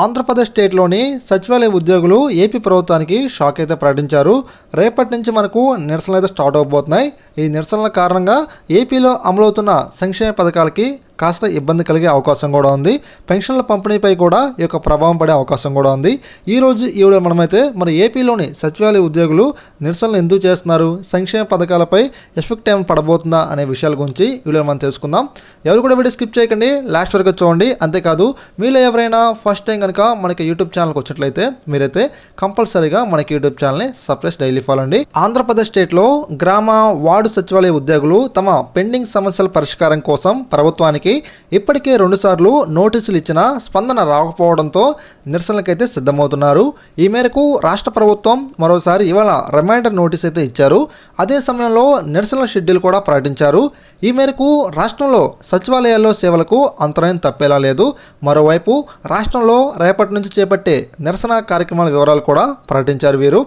ఆంధ్రప్రదేశ్ స్టేట్లోని సచివాలయ ఉద్యోగులు ఏపీ ప్రభుత్వానికి షాక్ అయితే ప్రకటించారు. రేపటి నుంచి మనకు నిరసనలు అయితే స్టార్ట్ అవబోతున్నాయి. ఈ నిరసనల కారణంగా ఏపీలో అమలవుతున్న సంక్షేమ పథకాలకి కాస్త ఇబ్బంది కలిగే అవకాశం కూడా ఉంది. పెన్షన్ల పంపిణీపై కూడా ఈ యొక్క ప్రభావం పడే అవకాశం కూడా ఉంది. ఈ రోజు ఈ వీడియో మనమైతే మన ఏపీలోని సచివాలయ ఉద్యోగులు నిరసనలు ఎందుకు చేస్తున్నారు? సంక్షేమ పథకాలపై ఎఫెక్ట్ ఏమైనా పడబోతుందా అనే విషయాల గురించి వీడియో మనం తెలుసుకుందాం. ఎవరు కూడా వీడియో స్కిప్ చేయకండి. లాస్ట్ వరకు చూడండి. అంతేకాదు మీలో ఎవరైనా ఫస్ట్ టైం కనుక మనకి యూట్యూబ్ ఛానల్కి వచ్చినట్లయితే మీరైతే కంపల్సరీగా మనకి యూట్యూబ్ ఛానల్ని సబ్స్క్రైబ్ డైలీ ఫాలో అండి ఆంధ్రప్రదేశ్ స్టేట్లో గ్రామ వార్డు సచివాలయ ఉద్యోగులు తమ పెండింగ్ సమస్యల పరిష్కారం కోసం ప్రభుత్వానికి ఇప్పటికే రెండుసార్లు నోటీసులు ఇచ్చినా స్పందన రాకపోవడంతో నిరసనలకైతే సిద్ధమవుతున్నారు. ఈ మేరకు రాష్ట్ర ప్రభుత్వం మరోసారి ఇవాళ రిమైండర్ నోటీస్ అయితే ఇచ్చారు. అదే సమయంలో నిరసనల షెడ్యూల్ కూడా ప్రకటించారు. ఈ మేరకు రాష్ట్రంలో సచివాలయాల్లో సేవలకు అంతరాయం తప్పేలా లేదు. మరోవైపు రాష్ట్రంలో రేపటి నుంచి చేపట్టే నిరసన కార్యక్రమాల వివరాలు కూడా ప్రకటించారు వీరు.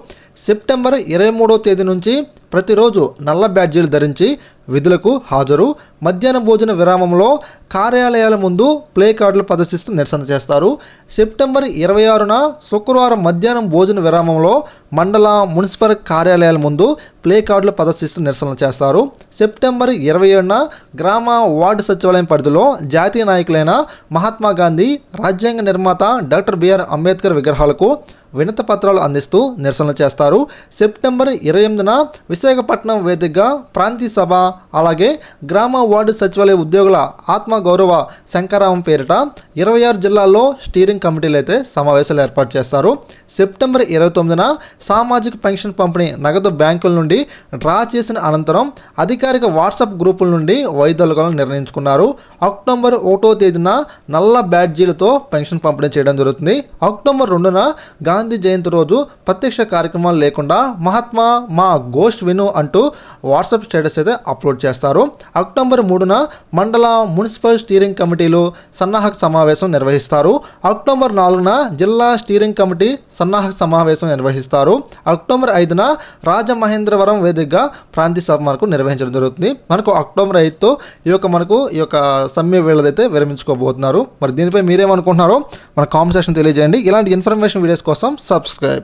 సెప్టెంబర్ ఇరవై మూడో తేదీ నుంచి ప్రతిరోజు నల్ల బ్యాడ్జీలు ధరించి విధులకు హాజరు. మధ్యాహ్న భోజన విరామంలో కార్యాలయాల ముందు ప్లే కార్డులు ప్రదర్శిస్తూ నిరసన చేస్తారు. సెప్టెంబర్ ఇరవై ఆరున శుక్రవారం మధ్యాహ్నం భోజన విరామంలో మండల మున్సిపల్ కార్యాలయాల ముందు ప్లే కార్డులు ప్రదర్శిస్తూ నిరసన చేస్తారు. సెప్టెంబర్ ఇరవై ఏడున గ్రామ వార్డు సచివాలయం పరిధిలో జాతీయ నాయకులైన మహాత్మా గాంధీ రాజ్యాంగ నిర్మాత డాక్టర్ బిఆర్ అంబేద్కర్ విగ్రహాలకు వినతి పత్రాలు అందిస్తూ నిరసనలు చేస్తారు. సెప్టెంబర్ ఇరవై ఎనిమిదిన విశాఖపట్నం వేదికగా ప్రాంతీయ సభ అలాగే గ్రామ వార్డు సచివాలయ ఉద్యోగుల ఆత్మ గౌరవ శంకరామం పేరిట ఇరవై ఆరు జిల్లాల్లో స్టీరింగ్ కమిటీలు అయితే సమావేశాలు ఏర్పాటు చేస్తారు. సెప్టెంబర్ ఇరవై తొమ్మిదిన సామాజిక పెన్షన్ పంపిణీ నగదు బ్యాంకుల నుండి డ్రా చేసిన అనంతరం అధికారిక వాట్సాప్ గ్రూపుల నుండి వైదొలగాలను నిర్ణయించుకున్నారు. అక్టోబర్ ఒకటో తేదీన నల్ల బ్యాడ్జీలతో పెన్షన్ పంపిణీ చేయడం జరుగుతుంది. అక్టోబర్ రెండున గాంధీ గాంధీ జయంతి రోజు ప్రత్యక్ష కార్యక్రమాలు లేకుండా మహాత్మా మా గోష్ విను అంటూ వాట్సాప్ స్టేటస్ అయితే అప్లోడ్ చేస్తారు. అక్టోబర్ మూడున మండల మున్సిపల్ స్టీరింగ్ కమిటీలు సన్నాహక సమావేశం నిర్వహిస్తారు. అక్టోబర్ నాలుగున జిల్లా స్టీరింగ్ కమిటీ సన్నాహక సమావేశం నిర్వహిస్తారు. అక్టోబర్ ఐదున రాజమహేంద్రవరం వేదికగా ప్రాంతీయ సభ మనకు నిర్వహించడం జరుగుతుంది. మనకు అక్టోబర్ ఐదుతో ఈ యొక్క మనకు ఈ యొక్క సమ్మె వేళదైతే విరమించుకోబోతున్నారు. మరి దీనిపై మీరేమనుకుంటున్నారో మన కామెంట్ సెక్షన్ తెలియజేయండి. ఇలాంటి ఇన్ఫర్మేషన్ వీడియోస్ కోసం సబ్స్క్రైబ్